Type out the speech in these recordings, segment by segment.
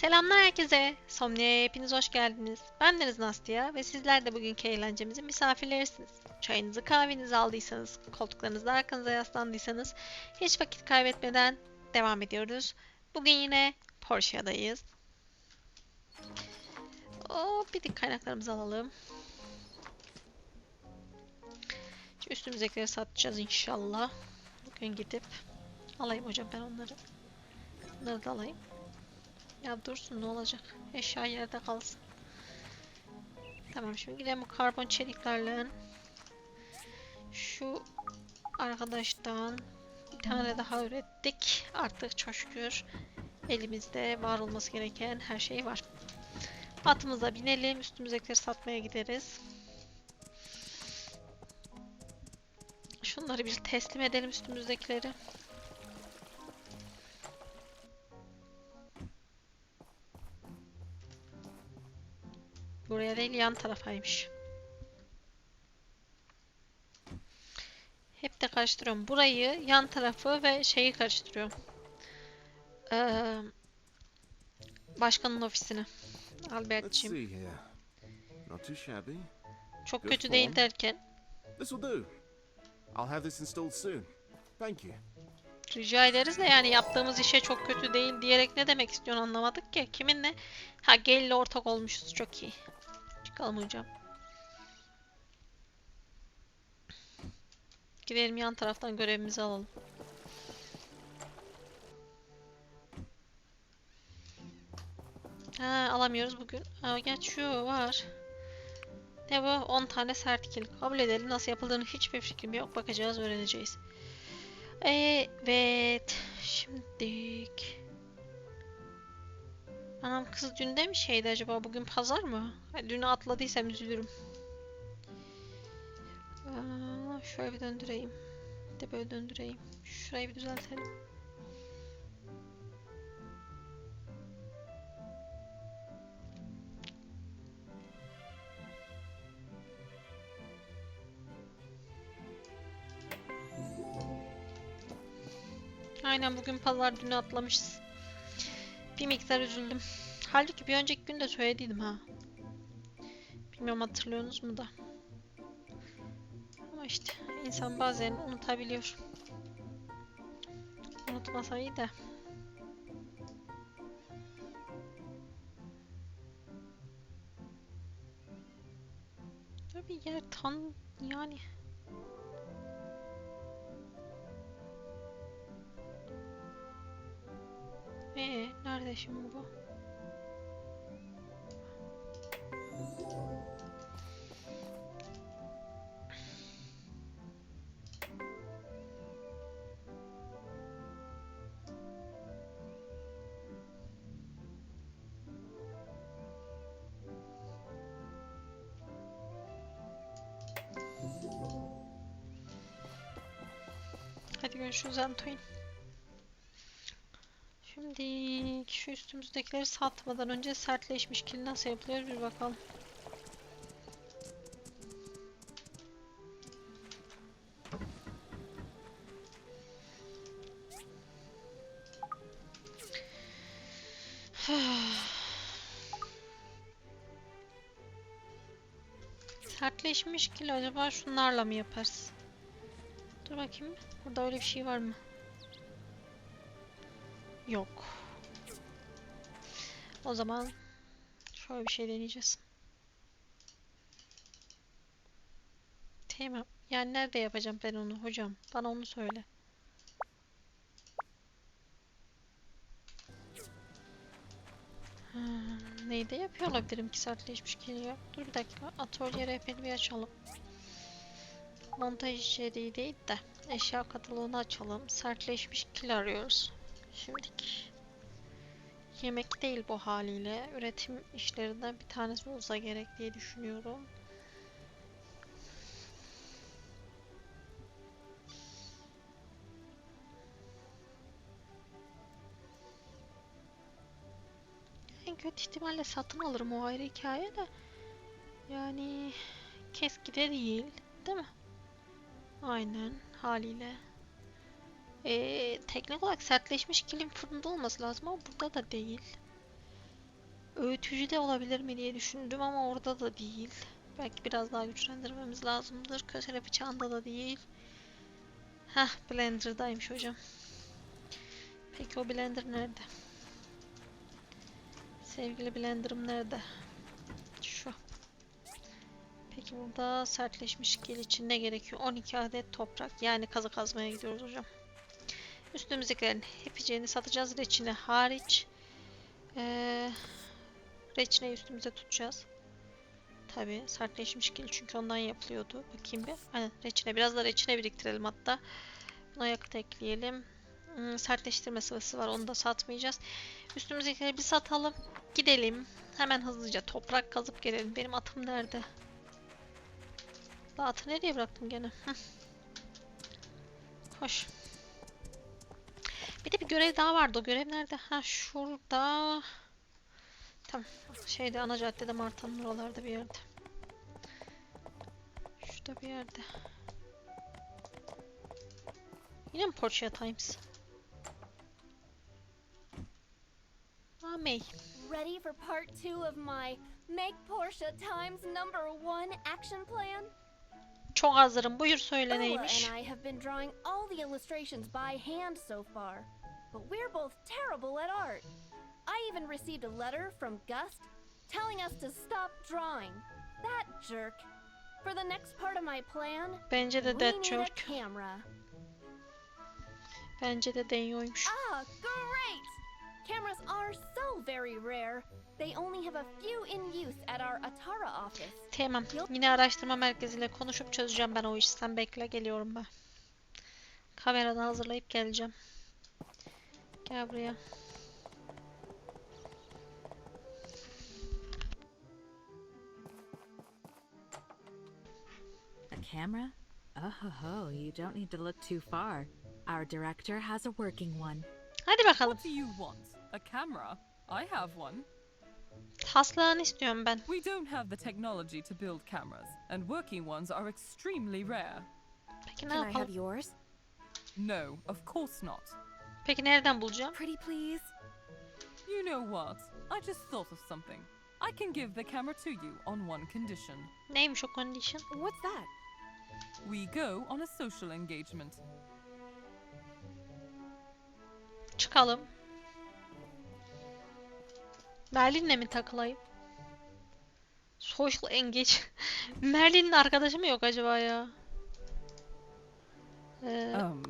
Selamlar herkese. Somnia'ya hepiniz hoş geldiniz. Ben Deniz Nastya ve sizler de bugünkü eğlencemizin misafirlerisiniz. Çayınızı kahvenizi aldıysanız, koltuklarınızda arkanıza yaslandıysanız hiç vakit kaybetmeden devam ediyoruz. Bugün yine Porsche'dayız. Oo, bir de kaynaklarımızı alalım. Şu üstümüzdekileri satacağız inşallah. Bugün gidip alayım hocam ben onları. Bunları da alayım. Ya dursun ne olacak? Eşya yerde kalsın. Tamam şimdi gidelim bu karbon çeliklerle. Şu arkadaştan bir tane daha ürettik. Artık çok şükür elimizde var olması gereken her şey var. Atımıza binelim. Üstümüzdekileri satmaya gideriz. Şunları bir teslim edelim üstümüzdekileri. Buraya değil yan tarafaymış. Hep de karıştırıyorum. Burayı, yan tarafı ve şeyi karıştırıyorum. Ee, başkanın ofisini. Albert'ciğim. Çok kötü değil derken. Rica ederiz de yani yaptığımız işe çok kötü değil diyerek ne demek istiyorsun anlamadık ki. Kiminle? Ha Gel'le ortak olmuşuz. Çok iyi. Hocam. Gidelim yan taraftan görevimizi alalım. Ha alamıyoruz bugün. Ha geç şu var. Ne bu? 10 tane sertikil. Kabul edelim. Nasıl yapıldığını hiçbir fikrim yok. Bakacağız, öğreneceğiz. Evet. Şimdilik. Anam kız dün de mi şeydi acaba? Bugün pazar mı? Ha, Dünü atladıysam üzülürüm. Aa, şöyle bir döndüreyim. Bir de böyle döndüreyim. Şurayı bir düzeltelim. Aynen bugün pazar dünü atlamışız. Bir miktar üzüldüm. Halbuki bir önceki gün de söylediydim ha. Bilmiyorum hatırlıyorsunuz mu da. Ama işte insan bazen unutabiliyor. Unutmasa iyi de. Tabii yer tan yani. Şimdi bu? Hadi görüşürüz Antoine. Şu üstümüzdekileri satmadan önce sertleşmiş kil nasıl yapılıyor bir bakalım. Sertleşmiş kil acaba şunlarla mı yaparız? Dur bakayım. Burada öyle bir şey var mı? Yok. O zaman şöyle bir şey deneyeceğiz. Tamam. Yani nerede yapacağım ben onu hocam? Bana onu söyle. Hmm, neyde yapıyor olabilirim ki sertleşmiş geliyor. Dur bir dakika. Atölye rehberi bir açalım. Montaj içeriği değil de eşya katalogunu açalım. Sertleşmiş kil arıyoruz. Şimdiki yemek değil bu haliyle. Üretim işlerinden bir tanesi olsa gerek diye düşünüyorum. En kötü ihtimalle satın alırım o ayrı hikaye de. Yani keskide değil, değil mi? Aynen haliyle. Ee, teknik olarak sertleşmiş kilim fırında olması lazım ama burada da değil. Öğütücü de olabilir mi diye düşündüm ama orada da değil. Belki biraz daha güçlendirmemiz lazımdır. Kösele bıçağında da değil. Heh, Blender'daymış hocam. Peki o Blender nerede? Sevgili Blender'ım nerede? Şu. Peki burada sertleşmiş gel için ne gerekiyor? 12 adet toprak. Yani kazı kazmaya gidiyoruz hocam. Üstümüzdekilerin hepsini satacağız. Reçine hariç. Ee, reçineyi üstümüze tutacağız. Tabi sertleşmiş gel çünkü ondan yapılıyordu. Bakayım bir. Aynen reçine. Biraz da reçine biriktirelim hatta. Buna yakıt ekleyelim. Hmm, sertleştirme sıvısı var. Onu da satmayacağız. Üstümüzdekileri bir satalım. Gidelim. Hemen hızlıca toprak kazıp gelelim. Benim atım nerede? La atı nereye bıraktım gene? Hoş. Bir de bir görev daha vardı. O görev nerede? Ha şurada. Tamam. Şeyde ana caddede Marta'nın oralarda bir yerde. Şurada bir yerde. Yine mi Porsche Times? Aa May. Ready for part two of my Make Portia Times number one action plan? Çok hazırım. Buyur söyle neymiş? and I have been drawing all the illustrations by hand so far, but we're both terrible at art. I even received a letter from Gust telling us to stop drawing. That jerk. For the next part of my plan, Bence de we Dead need a Church. camera. Bence de Denyo'ymuş. Ah, great! Cameras are so very rare. They only have a few in use at our Atara office. Tamam. Yine araştırma merkeziyle konuşup çözeceğim ben o işi. Sen bekle geliyorum ben. Kamerada hazırlayıp geleceğim. Gel buraya. A camera? Oh, ho, ho, you don't need to look too far. Our director has a working one. Hadi bakalım. What do you want? A camera? I have one. Taslağını istiyorum ben. We don't have the technology to build cameras, and working ones are extremely rare. Peki ne Can I have yapalım? yours? No, of course not. Peki nereden bulacağım? Pretty please. You know what? I just thought of something. I can give the camera to you on one condition. Neymiş o condition? What's that? We go on a social engagement. Çıkalım. Merlin'le mi takılayım? Social engage. Merlin'in arkadaşı mı yok acaba ya? Ee, Um,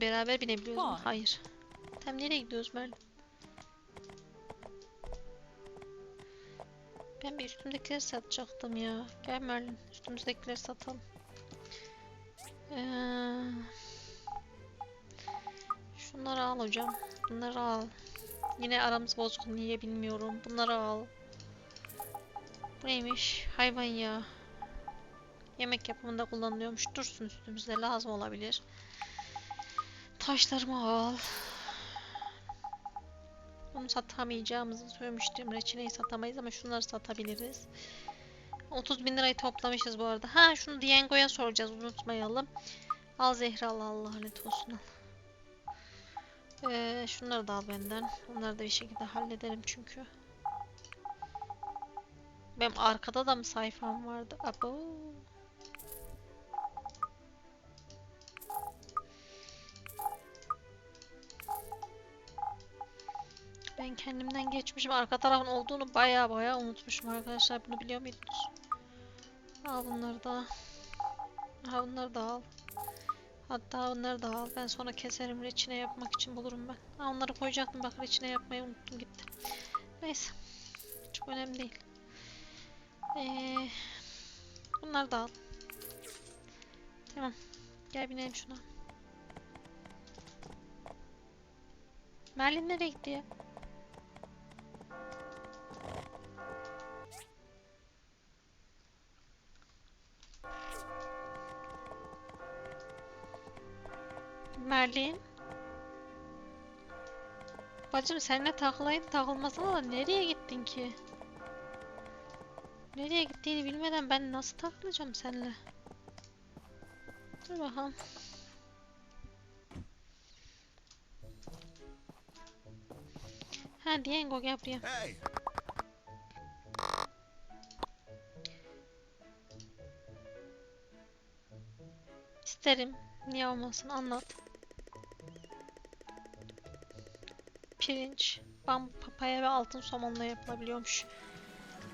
beraber binebiliyoruz mu? Hayır. Tam nereye gidiyoruz Merlin? Ben bir üstümdekileri satacaktım ya. Gel Merlin, üstümüzdekileri satalım. Ee, şunları al hocam. Bunları al. Yine aramız bozuk niye bilmiyorum. Bunları al. Bu neymiş? Hayvan ya. Yemek yapımında kullanılıyormuş. Dursun üstümüzde lazım olabilir. Taşlarımı al. Onu satamayacağımızı söylemiştim. Reçineyi satamayız ama şunları satabiliriz. 30 bin lirayı toplamışız bu arada. Ha şunu Diengo'ya soracağız unutmayalım. Al Zehra Allah Allah lanet olsun al. Ee, şunları da al benden. Onları da bir şekilde hallederim çünkü. Benim arkada da mı sayfam vardı? Abo. Ben kendimden geçmişim. Arka tarafın olduğunu baya baya unutmuşum arkadaşlar. Bunu biliyor muydunuz? Al bunları da. Ha bunları da al. Hatta bunları da al. Ben sonra keserim. Reçine yapmak için bulurum ben. Ha onları koyacaktım. Bak reçine yapmayı unuttum gitti. Neyse. Çok önemli değil. Ee, bunları da al. Tamam. Gel binelim şuna. Merlin nereye gitti ya? Merlin. Bacım seninle takılayım takılmasına da nereye gittin ki? Nereye gittiğini bilmeden ben nasıl takılacağım seninle? Dur bakalım. Ha Diego gel. Hey. İsterim. Niye olmasın anlat. Pirinç, bambu papaya ve altın somonla yapılabiliyormuş.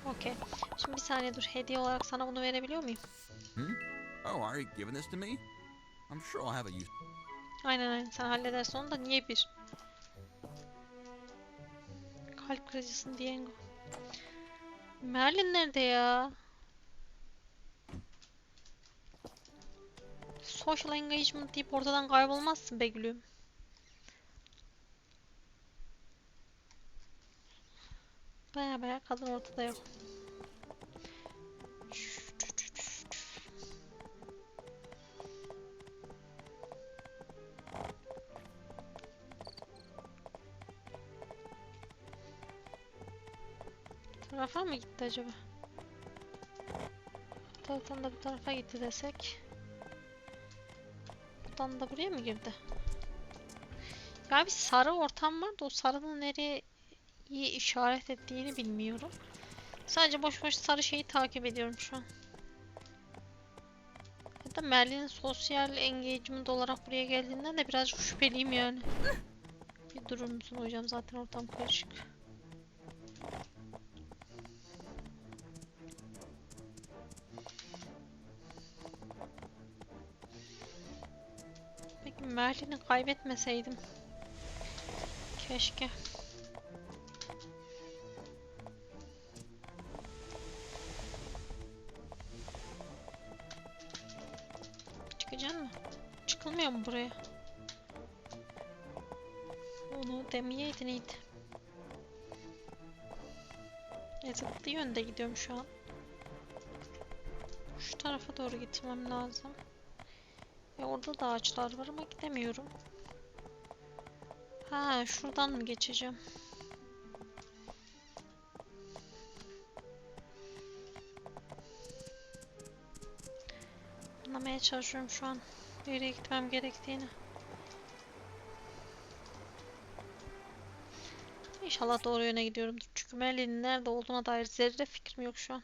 Okey. Şimdi bir saniye dur. Hediye olarak sana bunu verebiliyor muyum? Oh, are you giving this to me? I'm sure I'll have a use. Aynen aynen. Sen halledersin onu da niye bir? Kalp kırıcısın Diego. Merlin nerede ya? Social engagement deyip ortadan kaybolmazsın be gülüm. Baya baya kadın ortada yok. Tarafa mı gitti acaba? Bu taraftan da bu tarafa gitti desek. Buradan da buraya mı girdi? Ya bir sarı ortam var da o sarının nereye iyi işaret ettiğini bilmiyorum. Sadece boş boş sarı şeyi takip ediyorum şu an. Hatta Merlin'in sosyal engagement olarak buraya geldiğinden de biraz şüpheliyim yani. Bir durur musun hocam zaten ortam karışık. Peki Merlin'i kaybetmeseydim. Keşke. Buraya? Onu demeyeydin iyiydi. Zıtlı yönde gidiyorum şu an. Şu tarafa doğru gitmem lazım. E orada da ağaçlar var ama gidemiyorum. Ha şuradan mı geçeceğim? Anlamaya çalışıyorum şu an. Nereye gitmem gerektiğini. İnşallah doğru yöne gidiyorumdur. Çünkü Merlin'in nerede olduğuna dair zerre fikrim yok şu an.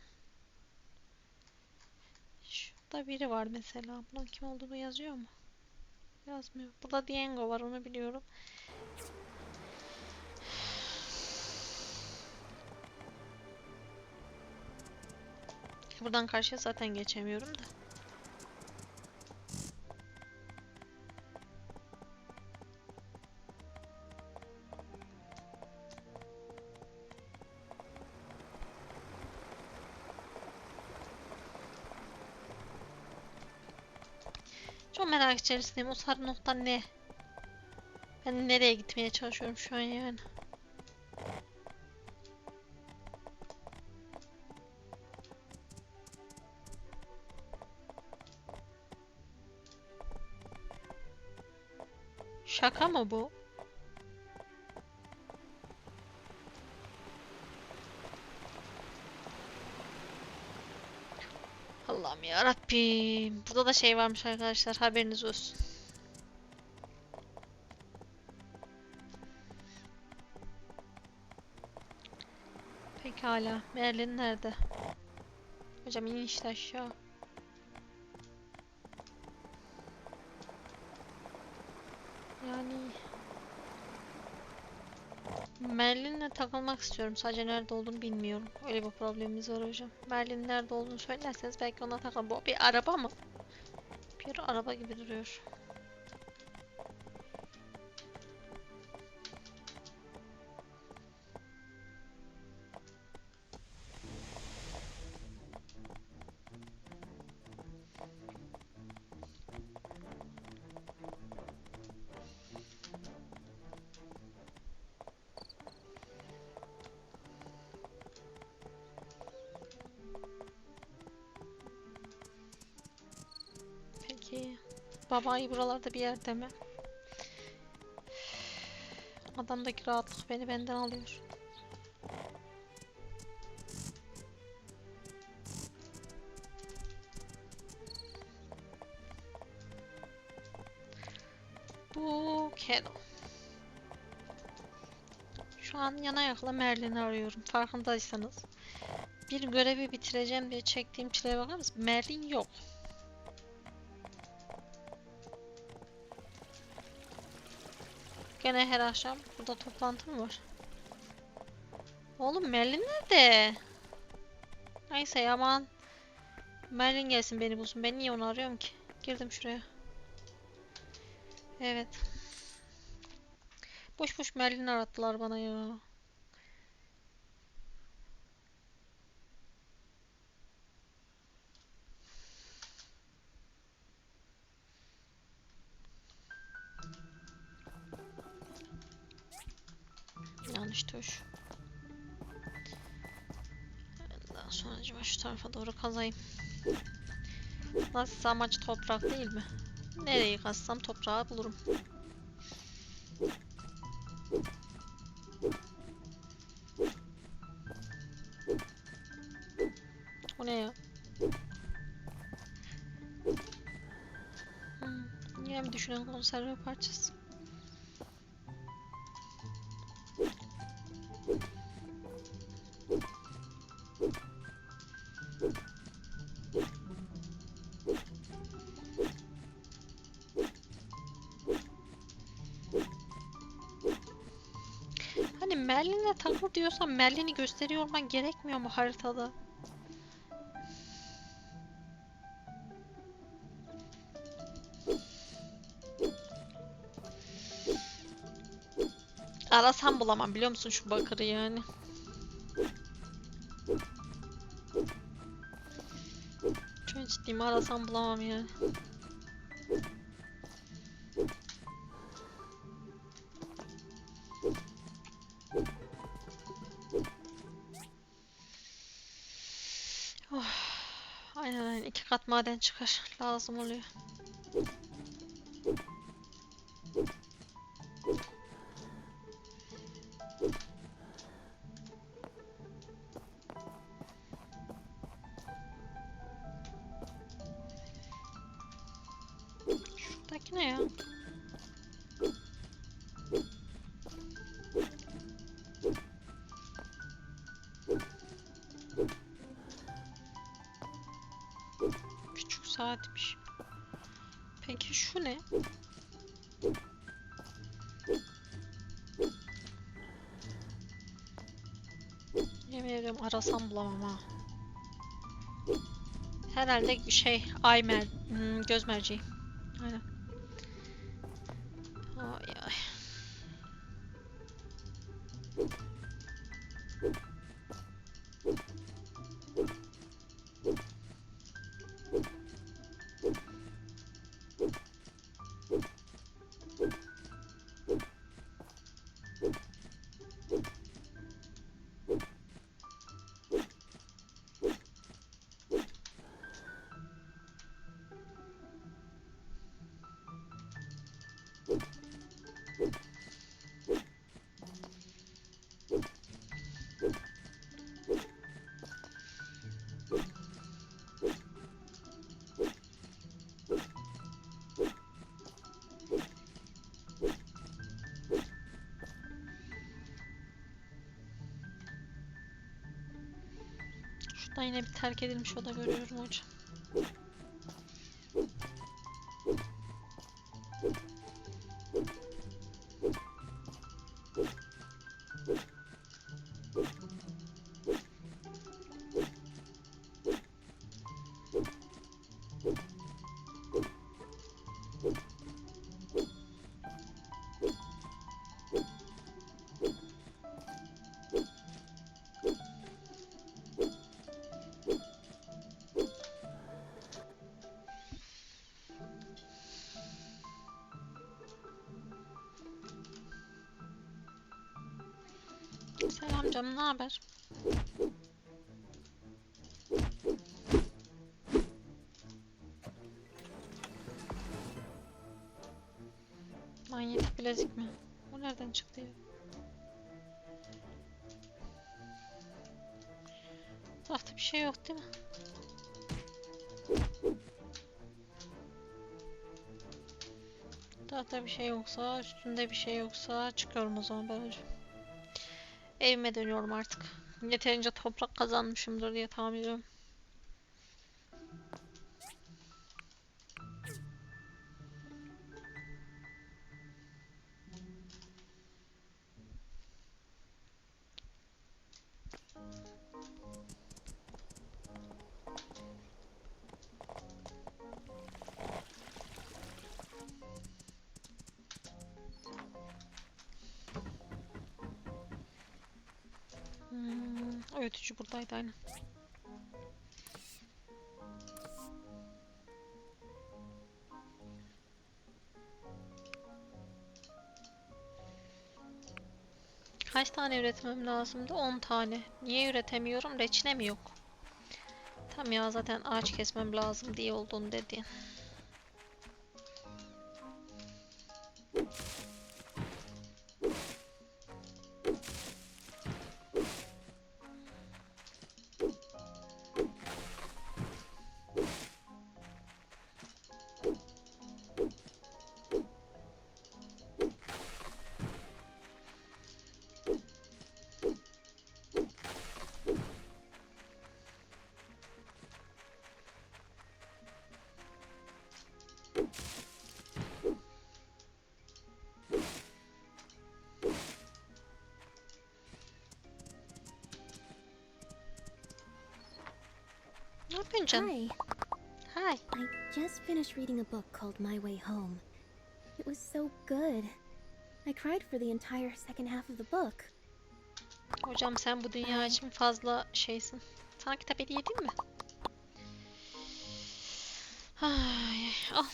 Şurada biri var mesela. Bunun kim olduğunu yazıyor mu? Yazmıyor. Burada Diego var onu biliyorum. Buradan karşıya zaten geçemiyorum da. Çok merak içerisindeyim. O sarı nokta ne? Ben nereye gitmeye çalışıyorum şu an yani. Şaka mı bu? Allah'ım ya Rabbim. Burada da şey varmış arkadaşlar. Haberiniz olsun. Pekala. Merlin nerede? Hocam in işte aşağı. Yani Merlin'le takılmak istiyorum. Sadece nerede olduğunu bilmiyorum. Öyle bir problemimiz var hocam. Merlin'in nerede olduğunu söylerseniz belki ona takıl. Bu bir araba mı? Bir araba gibi duruyor. Babayı buralarda bir yerde mi? Adamdaki rahatlık beni benden alıyor. Bu Keno. Şu an yana yakla Merlin'i arıyorum. Farkındaysanız. Bir görevi bitireceğim diye çektiğim çileye bakar mısın? Merlin yok. Gene her akşam burada toplantı mı var? Oğlum Merlin nerede? Neyse ya, aman. Merlin gelsin beni bulsun. Ben niye onu arıyorum ki? Girdim şuraya. Evet. Boş boş Merlin arattılar bana ya. Yanlış tuş. Daha sonra acaba şu tarafa doğru kazayım. Nasıl amaç toprak değil mi? Nereyi kazsam toprağı bulurum. O ne ya? Hmm, yine mi düşünen konserve parçası? Diyorsan Merlin'i gösteriyor olman gerekmiyor mu haritada? Arasam bulamam biliyor musun şu bakırı yani. Çok ciddiyim arasam bulamam yani. Maden çıkar lazım oluyor. Saatmiş. Peki şu ne? Yemin ediyorum arasam bulamam ha. Herhalde şey ay mer hmm, göz merceği. Aynen. Yine bir terk edilmiş oda görüyorum hocam. Selam canım, ne haber? Manyetik bilezik mi? Bu nereden çıktı ya? Tahta bir şey yok değil mi? Tahta bir şey yoksa, üstünde bir şey yoksa çıkıyorum o zaman ben hocam. Evime dönüyorum artık. Yeterince toprak kazanmışımdır diye tahmin ediyorum. Öğütücü buradaydı aynen. Kaç tane üretmem lazımdı? 10 tane. Niye üretemiyorum? Reçine mi yok? Tam ya zaten ağaç kesmem lazım diye olduğunu dedi. Ne yapıyorsun canım? Hi. Hi. I just finished reading a book called My Way Home. It was so good. I cried for the entire second half of the book. Hocam sen bu dünya için fazla şeysin. Sana kitap hediye edeyim mi? Ay, al.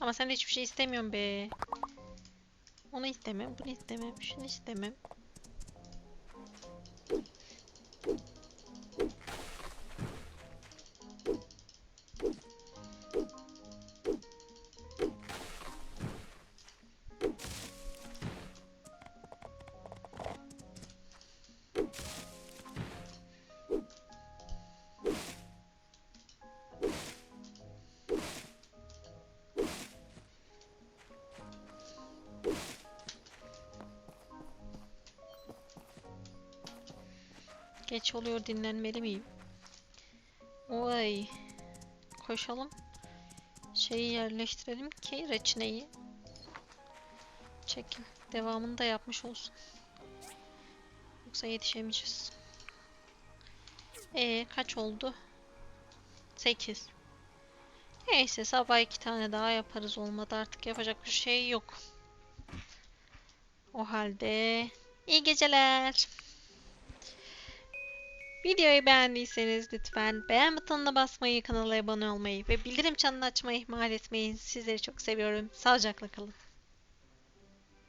Ama sen de hiçbir şey istemiyorsun be. Onu istemem, bunu istemem, şunu istemem. Geç oluyor dinlenmeli miyim? Oy. Koşalım. Şeyi yerleştirelim ki reçineyi. Çekin. Devamını da yapmış olsun. Yoksa yetişemeyeceğiz. E kaç oldu? 8. Neyse sabah iki tane daha yaparız olmadı artık yapacak bir şey yok. O halde iyi geceler. Videoyu beğendiyseniz lütfen beğen butonuna basmayı, kanala abone olmayı ve bildirim çanını açmayı ihmal etmeyin. Sizleri çok seviyorum. Sağlıcakla kalın.